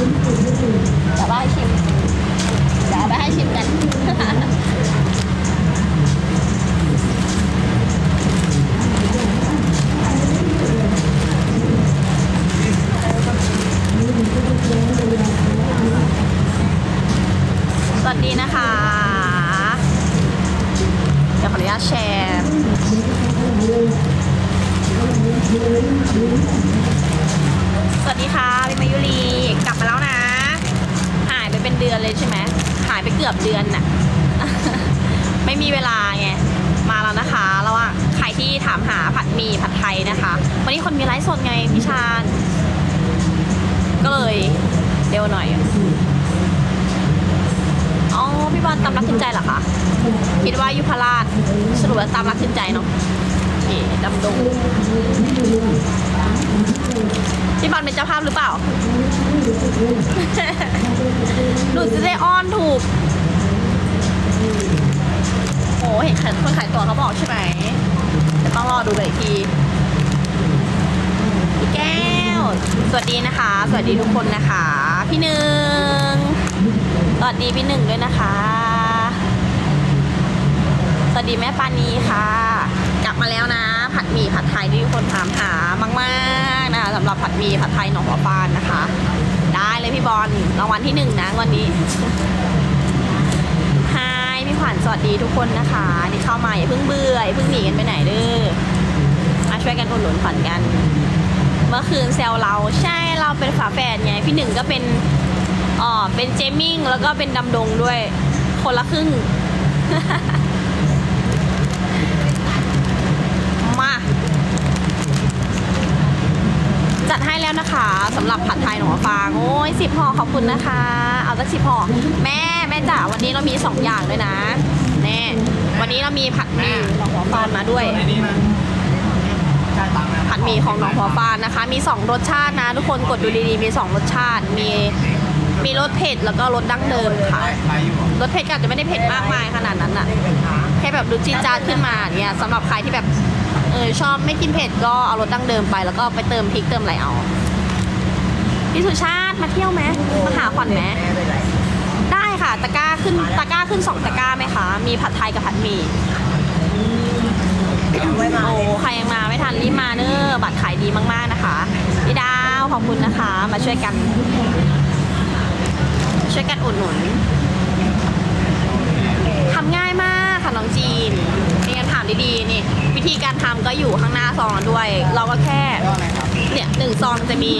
เดี๋ยวว่าให้ชิม เลยใช่ไหมหายไปเกือบเดือนน่ะ ไม่มีเวลาไง มาแล้วนะคะระหว่างใครที่ถามหาผัดหมี่ผัดไทยนะคะ วันนี้คนมีไลฟ์สดไงพี่ชาญก็เลยเร็วหน่อย อ๋อ พี่บอลตามรักขึ้นใจเหรอคะ คิดว่ายุพราชสรุปว่าตามรักขึ้นใจเนาะนี่ดำดงพี่บอลเป็นเจ้าภาพหรือเปล่า หนูจะได้อ้อนถูก โอ้เห็นคนขายตั๋วเขาบอกใช่ไหมจะต้องรอดูกันอีกทีพี่แก้ว สวัสดีนะคะ สวัสดีทุกคนนะคะ พี่หนึ่งสวัสดีพี่หนึ่งด้วยนะคะ สวัสดีแม่ปานีค่ะ กลับมาแล้วนะ ผัดหมี่ผัดไทยที่ทุกคนถามหามากๆนะคะสำหรับผัดหมี่ผัดไทยหนองหัวปานนะคะ ได้เลยพี่บอลรางวัลที่หนึ่งนะวันนี้ฮายพี่ขวัญสวัสดีทุกคนนะคะที่เข้ามาอย่าเพิ่งเบื่ออย่าเพิ่งหนีกันไปไหนเด้อมาช่วยกันอุดหนุนขวัญกัน เมื่อคืนแซวเราใช่เราเป็นฝาแฝดไงพี่หนึ่งก็เป็นอ๋อเป็นเจมิ่งแล้วก็เป็นดำดงด้วย คนละครึ่ง มา จัดให้แล้วนะคะ สำหรับผัดไทยหนองฟางโอ้ยสิบห่อขอบคุณนะคะ เอาสักสิบห่อแม่แม่จ๋าวันนี้เรามีสองอย่างด้วยนะแน่วันนี้เรามีผัดหมี่หนองหัวฟานมาด้วย ไอ้นี่มันใช่ตังค์นะผัดหมี่ของหนองหัวฟานนะคะ มี 2 รสชาตินะ ทุกคนกดดูดีๆมี 2 รสชาติมีมีรสเผ็ดแล้วก็รสดั้งเดิมค่ะใครอยู่รสเผ็ดก็อาจจะไม่ได้เผ็ดมากมายขนาดนั้นอะแค่แบบดูจีดจาดขึ้นมาเนี่ยสำหรับใครที่แบบเออชอบไม่กินเผ็ดก็เอารสดั้งเดิมไป แล้วก็ไปเติมพริกเติมอะไรเอา พี่สุชาติมาเที่ยวไหมมาหาขวัญไหมได้ค่ะตะกร้าขึ้นตะกร้าขึ้นสองตะกร้าไหมคะ มีผัดไทยกับผัดหมี่โอ้ใครยังมาไม่ทันรีบมาเนอะบัตรขายดีมาก ๆนะคะพี่ดาวขอบคุณนะคะ มาช่วยกัน ช่วยกันอุดหนุนทำง่ายมากค่ะน้องจีนมีการถาม ดีๆนี่วิธีการทำก็อยู่ข้างหน้าซองด้วย เราก็แค่ก็อะไรครับเนี่ยหนึ่งซองจะมี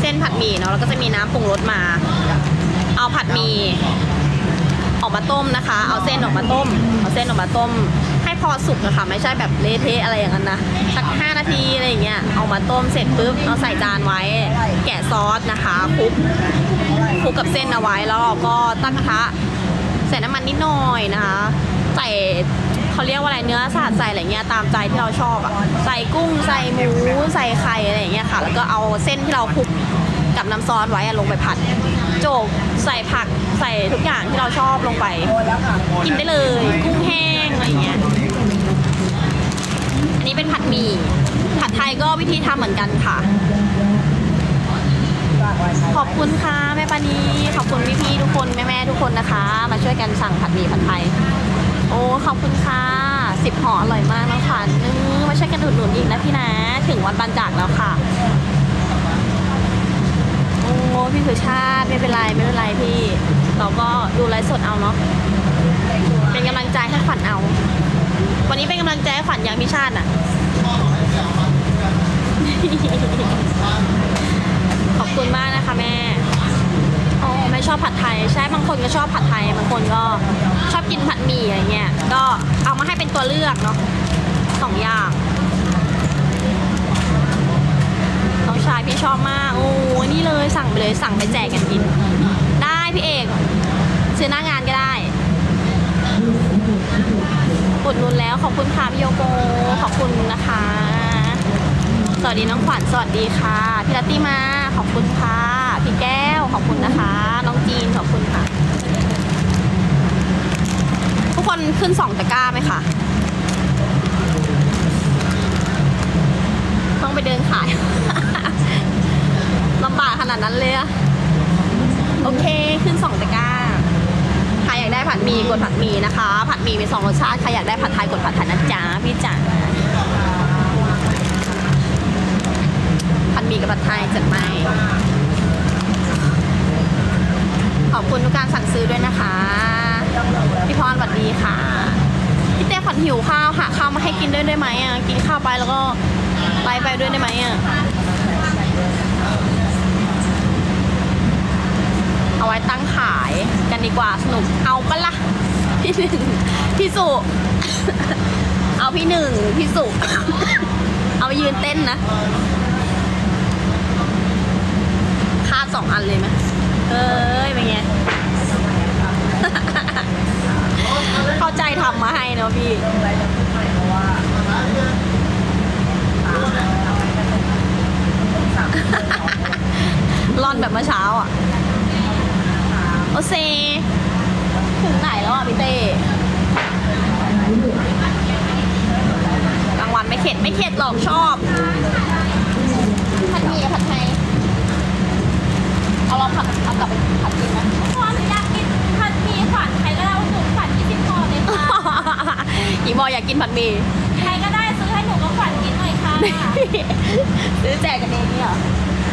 เส้นผัดหมี่เนาะแล้วก็จะมีน้ำปรุงรสมา เอาผัดหมี่ออกมาต้มนะคะ เอาเส้นออกมาต้ม เอาเส้นออกมาต้ม ให้พอสุกนะคะไม่ใช่แบบเละเทะอะไรอย่างนั้นนะสักห้านาทีอะไรอย่างเงี้ยเอามาต้มเสร็จปุ๊บเอาใส่จานไว้ แกะซอสนะคะคลุกคลุกกับเส้นเอาไว้แล้วเราก็ตั้งกระทะใส่น้ำมันนิดหน่อยนะคะ ใส่ เขาเรียกว่าอะไรเนื้อสัตว์ใส่อะไรเงี้ยตามใจที่เราชอบอะใส่กุ้งใส่หมูใส่ไข่อะไรอย่างเงี้ยค่ะ แล้วก็เอาเส้นที่เราคลุกกับน้ำซอสไว้อะลงไปผัด โจกใส่ผักใส่ทุกอย่างที่เราชอบลงไป กินได้เลย กุ้งแห้งอะไรเงี้ยอันนี้เป็นผัดหมี่ผัดไทยก็วิธีทำเหมือนกันค่ะ ขอบคุณค่ะแม่ปานีขอบคุณพี่ๆทุกคนแม่ๆทุกคนนะคะ มาช่วยกันสั่งผัดหมี่ผัดไทย โอ้ขอบคุณค่ะสิบห่ออร่อยมากน้องขวัญเออมาช่วยกันอุดหนุนอีกนะพี่นะถึงวันบรรจากแล้วค่ะโอ้พี่สุชาติไม่เป็นไรไม่เป็นไรพี่ เราก็ดูไลฟ์สดเอาเนาะเป็นกำลังใจให้ขวัญเอา วันนี้เป็นกำลังใจให้ขวัญอย่างพี่ชาติอะขอบคุณมากนะคะแม่ ชอบผัดไทย ใช่บางคนก็ชอบผัดไทยบางคนก็ชอบกินผัดหมี่อะไรเงี้ยก็เอามาให้เป็นตัวเลือกเนาะสองอย่างน้องชายพี่ชอบมากโอ้นี่เลยสั่งไปเลยสั่งไปแจกกันกิน ได้พี่เอกซื้อหน้างานก็ได้อุดนุนแล้วขอบคุณค่ะพี่โยโกขอบคุณนะคะ สวัสดีน้องขวัญสวัสดีค่ะพี่รัตติมาขอบคุณค่ะ อบคุณนะคะ น้องจีนขอบคุณค่ะ ทุกคนขึ้นสองตะกร้าไหมคะต้องไปเดินขาย ลำบากขนาดนั้นเลยอะโอเคขึ้นสองตะกร้าใครอยากได้ผัดหมี่กดผัดหมี่นะคะ ผัดหมี่มีสองรสชาติใครอยากได้ผัดไทยกดผัดไทยนะจ๊ะพี่จ๋าผัดหมี่กับผัดไทยจัดไปข อบคุณทุกการสั่งซื้อด้วยนะคะ พี่พรสวัสดีค่ะ พี่เต้ขวัญหิวข้าวหาข้าวมาให้กินด้วยได้ไหมอะ กินข้าวไปแล้วก็ไลฟ์ไปด้วยได้ไหมอะ เอาไว้ตั้งขายกันดีกว่าสนุก เอาปะละ่ะพี่หนึ่งพี่สุ เอาพี่หนึ่งพี่สุ เอายืนเต้นนะคาดสองอันเลยไหม เอ้ยเป็นไง เข้าใจทำมาให้เนาะพี่ ร่อนแบบเมื่อเช้าอะ โอเซ ถึงไหนแล้วอะพี่เต้กลางวันไม่เข็ดไม่เข็ดหรอกชอบ ผัดหมี่กับผัดไทย เอา ลองผัดเอากลับไปผัดกินไหมพอหนูอยากกินผัดหมี่ขวัญใครก็ได้เอาหนูขวัญยี่สิบพอเลยค่ะหญิงบอกอยากกินผัดหมี่ใครก็ได้ซื้อให้หนูกับขวัญกินหน่อยค่ะซื้อแจกกันเองนี่เหรอ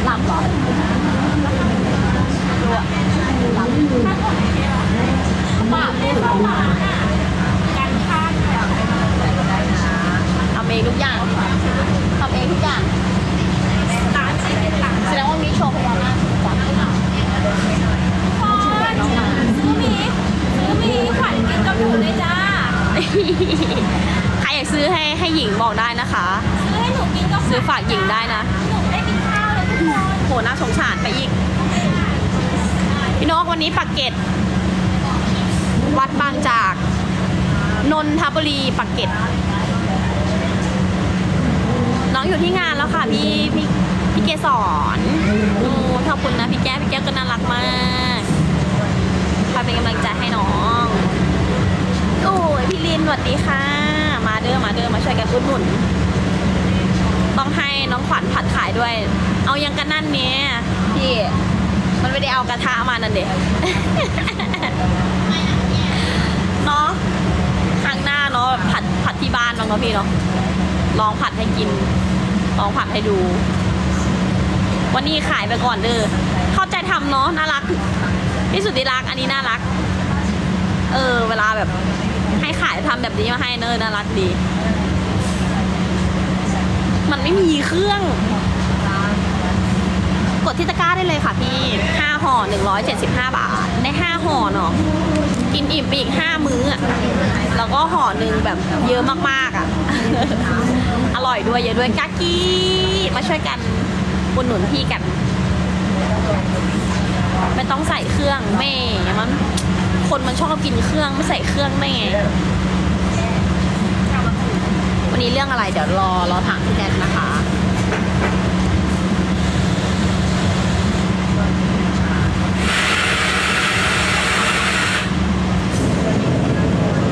หลับเหรอดูอะหลับถ้าคนเดียวปากไม่เข้าร้านอะกันข้างแบบทำเองทุกอย่างทำเองทุกอย่าง ร้านที่เป็นหลัง แส ดงว่ามีโชว์พญานาคจ้ะพอซื้อหมีซื้อหมีขวัญกินกับหนูเลยจ้า ใครอยากซื้อให้ให้หญิงบอกได้นะคะ ซื้อให้หนูกินกับขวัญซื้อฝากหญิงได้นะ หนูไม่ได้กินข้าวเลยทุกคนโหน่าสงสารไปอีก พี่นกวันนี้ปักเกร็ดวัดบางจาก นนทบุรีปักเกร็ดน้องอยู่ที่งานแล้วค่ะพี่พี่ พี่เกสรโอ้ขอบคุณนะพี่แก้วพี่แก้วก็น่ารักมากคอยเป็นกำลังใจให้น้อง โอ้ยพี่ลินสวัสดีค่ะ มาเด้อมาเด้อมาช่วยกันอุดหนุน ต้องให้น้องขวัญผัดขายด้วย เอายังกันนั่นเนี่ยพี่ มันไม่ได้เอากระทะมานั่นเด็เนาะครั้งหน้าเนาะผัดผัดที่บ้านบ้างเนาะพี่เนาะลองผัดให้กิน ลองผัดให้ดู วันนี้ขายไปก่อนเด้อเข้าใจทำเนาะน่ารักพี่สุดที่รักอันนี้น่ารัก เออ เวลาแบบ ให้ขายทำแบบนี้มาให้เนอน่ารักดี มันไม่มีเครื่อง กดที่ตะกร้าได้เลยค่ะพี่5ห่อ175บห้าบาทได้5ห่อเนาะกินอิ่มไปอีก5มื้ออะแล้วก็ห่อหนึ่งแบบเยอะมากๆอะ อร่อยด้วยเยอะด้วยกากีมาช่วยกัน อุดหนุนพี่กัน ไม่ต้องใส่เครื่องแม่มันคนมันชอบกินเครื่องไม่ใส่เครื่องได้ไงวันนี้เรื่องอะไรเดี๋ยวรอรอถามพี่แนนะคะ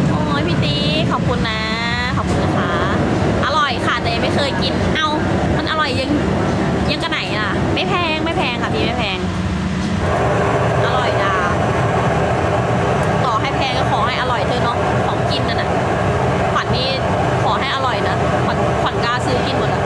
โอ้ยพี่ตีขอบคุณนะ ขอบคุณนะคะ อร่อยค่ะ แต่ยังไม่เคยกิน เอ้า มันอร่อยยังยังกระไหนอะ ไม่แพ งไม่แพงค่ะพี่ไม่แพง อร่อยดาต่อให้แพงก็ขอให้อร่อยเธอเนาะ ของกินน่ะนะขวัญนี่ขอให้อร่อยนะขวัญขวัญกล้าซื้อกินหมดอะ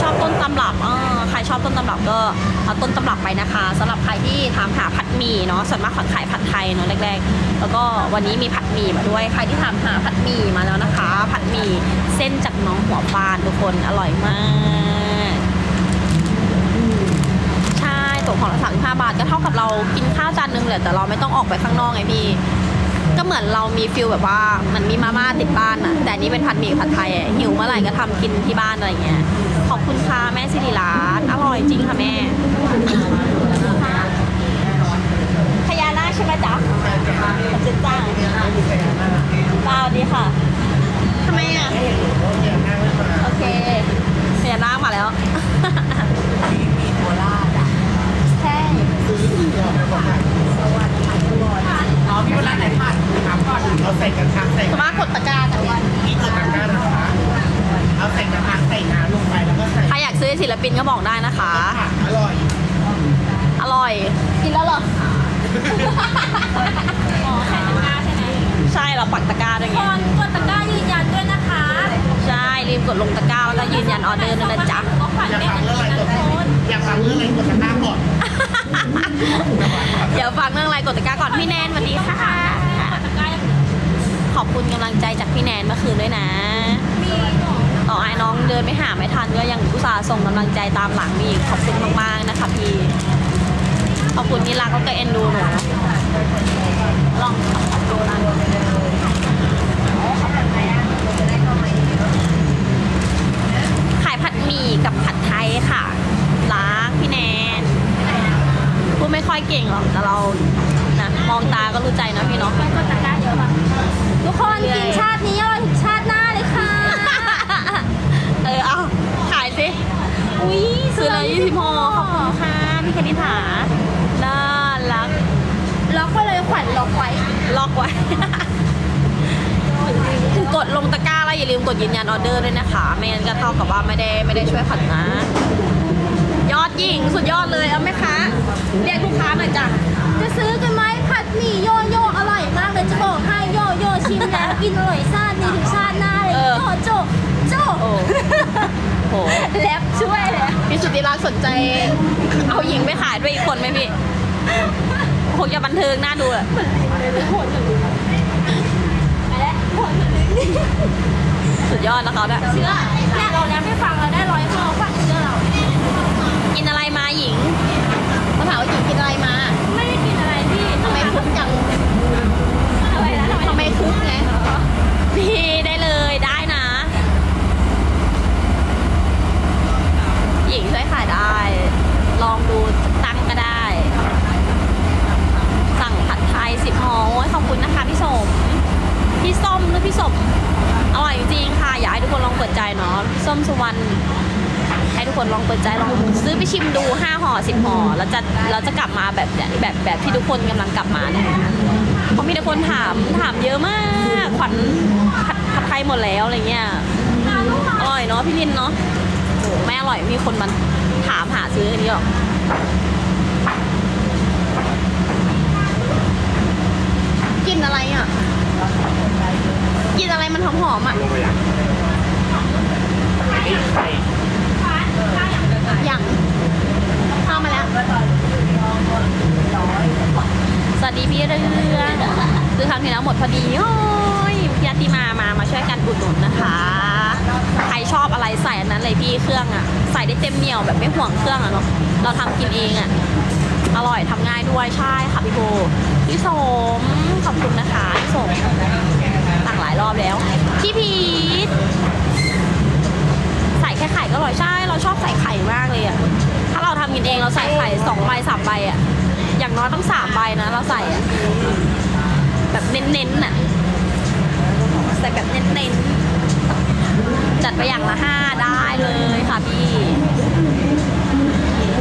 ชอบต้นตำรับอ่าใครชอบต้นตำรับก็เอาต้นตำรับไปนะคะสำหรับใครที่ถามหาผัดหมี่เนาะส่วนมากขวัญขายผัดไทยเนาะแรกๆ แล้วก็วันนี้มีผัดหมี่มาด้วย ใครที่ถามหาผัดหมี่มาแล้วนะคะ ผัดหมี่เส้นจากน้องหัวปานทุกคนอร่อยมาก ใช่ตกของละสามสิบห้าบาท ก็เท่ากับเรากินข้าวจานนึงแหละแต่เราไม่ต้องออกไปข้างนอกไงพี่ ก็เหมือนเรามีฟิลแบบว่ามันมีมาม่าติดบ้านอะแต่นี้เป็นผัดหมี่ผัดไทยหิวเมื่อไหร่ก็ทำกินที่บ้านอะไรเงี้ย ขอบคุณค่ะแม่สิริรัตน์อร่อยจริงค่ะแม่พญานาคใช่ไหมจ๊ะเจ๊จ้างเปล่าดีค่ะทำไมอะโอเคพญานาคมาแล้ว ใช่ อ๋อพี่เวลาไหนผัดถาม ก่อนเราใส่กระทะใส่สามารถกดตะกร้ากันพี่กดตะกร้านะคะ เอาใส่กระทะใส่น้ำลงไปแล้วก็ใส่ใครอยากซื้อศิลปินก็บอกได้นะคะอร่อยอร่อย กินแล้วเหรออ๋อใส่ตะกร้าใช่ไหมใช่เราปักตะกร้าด้วยคไงนกดตะกร้ายืนยันด้วยนะคะใช่รีบกดลงตะกร้าแล้วก็ยืนยันออเดอร์ด้วยนะจ๊ะ ก็ขวัญอยากแม่ฟังกันเรื่องทีอะไรนะกดทุกคนอยากฟังเรื่องอะไรกดตะกร้าก่อน เดี๋ยวฟังเรื่องอะไรกดตะกร้าก่อนพี่แนนสวัสดีค่ะกดตะกร้ายังข อบคุณกำลังใจจากพี่แนนเมื่อคืนด้วยนะ ต่อไอ้น้องเดินไม่หาไม่ทันก็ยังอุตส่าห์ส่งกำลังใจตามหลังมีอีกขอบคุณมากๆนะคะพี่ขอบคุณที่รักแล้วก็เอ็นดูหนูลองดูนะขายผัดหมี่กับผัดไทยค่ะรักพี่แนนพูดไม่ค่อยเก่งหรอกแต่เรานะมองตาก็รู้ใจนะพี่เนาะ ไปกดตะกร้าเยอะป่ะทุกคนกินชาตินี้อร่อยถึงชาติหน้าเลยค่ะ เออเอาขายสิ อุ้ย ซื้อเลยยี่สิบห่อขอบคุณค่ะพี่คณิษฐาน่ารัก ล็อกไปเลยขวัญล็อกไว้ ล็อกไว้ กดลงตะกร้าแล้ว อย่าลืมกดยืนยันออเดอร์ด้วยนะคะ ไม่งั้นก็เท่ากับว่าไม่ได้ไม่ได้ช่วยผัดนะ ยอดยิงสุดยอดเลยเอาไหมคะ เรียกลูกค้าหน่อยจ้ะ จะซื้อกันไหมผัดหมี่โยโย่อร่อยมากเลยจะบอกให้โยโย่ชิมแล้วกินอร่อยชาตินี้ถึงชาติหน้าเลยโจโจโจโอ้โหแลบช่วยเลยพี่สุธิรักษ์สนใจ เอาหญิงไปขายด้วยอีกคนไหมพี่คงจะบันเทิงน่าดูอะไปแล้วผลเหมือนลิ้น สุ ดยอดนะเขาเนี่ยเชื่อเนี่ยเราแล้วไม่ฟังเราได้ร้อยข้อขวัญเชื่อเรา กินอะไรมาหญิงมาถามว่าหญิงกินอะไรมา ไม่ได้กินอะไรพี่ทำไมคึกจังอะไรนะทำไมคึกไงพี่ได้เลยได้นะ หญิงช่วยขายได้ ลองดูสักตั้งก็ได้ สั่งผัดไทยสิบห่อโอ้ยขอบคุณนะคะพี่สมพี่ส้มหรือพี่สม เปิดใจเนาะส้มสุวรรณให้ทุกคนลองเปิดใจลองซื้อไปชิมดูห้าห่อสิบห่อแล้วจะเราจะกลับมาแบบเนี่ยแบบแบบที่ทุกคนกำลังกลับมาเนี่ยเพราะมีแต่คนถามถามเยอะมาก ขวัญผัดผัดไทยหมดแล้วอะไรเงี้ยอร่อยเนาะพี่ลินเนาะโอ้ไม่อร่อยมีคนมันถามหาซื้อกันเยอะกินอะไรอะกินอะไรมันหอมๆอะ ลงไปยังอันนี้ไข่ อย่างเข้ามาแล้ว ส วัสดีพี่เรื่องคือครั้งที่แล้วหมดพอดีโอ้ยพี่อาติมามามาช่วยกันอุดหนุนนะคะ ใครชอบอะไรใส่อันนั้นเลยพี่เครื่องอะ ใส่ได้เต็มเหนียวแบบไม่ห่วงเครื่องอะเนาะเราทำกินเองอะอร่อยทำง่ายด้วยใช่ค่ะพี่โบพี่สมขอบคุณนะคะพี่สมสั่งหลายรอบแล้วพี่พีทใส่แค่ไข่ก็อร่อยใช่ เราชอบใส่ไข่มากเลยอะถ้าเราทำกินเองเราใส่ไข่สองใบสามใบอะ อย่างน้อยต้องสามใบนะ เราใส่อะแบบเน้นๆน่ะใส่แบบเน้นๆ จัดไปอย่างละห้าได้เลยค่ะพี่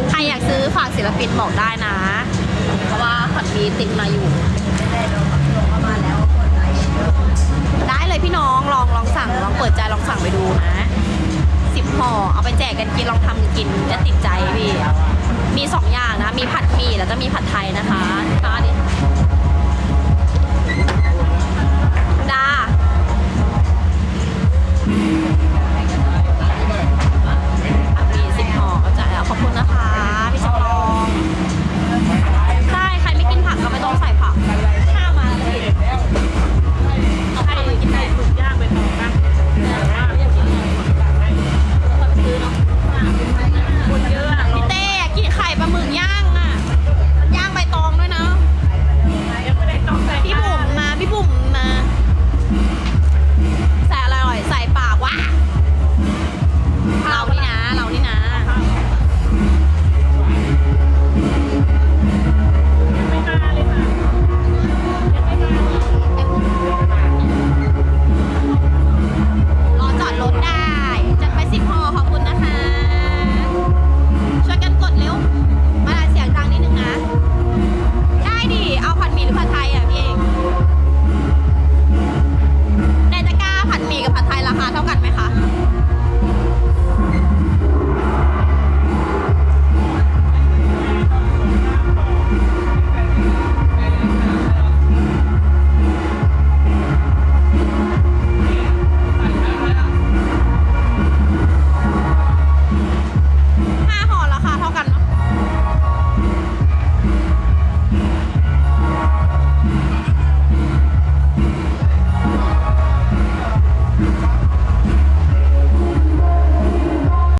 ใครอยากซื้อฝากศิลปินบอกได้นะ เพราะว่าผัดมีติดมาอยู่ ได้เลยพี่น้องลองลองสั่งลองเปิดใจลองสั่งไปดูนะสิบห่อเอาไปแจกกันกินลองทำกินจะติดใจพี่ มี2ออย่างนะ มีผัดหมี่แล้วก็มีผัดไทยนะคะอันนี้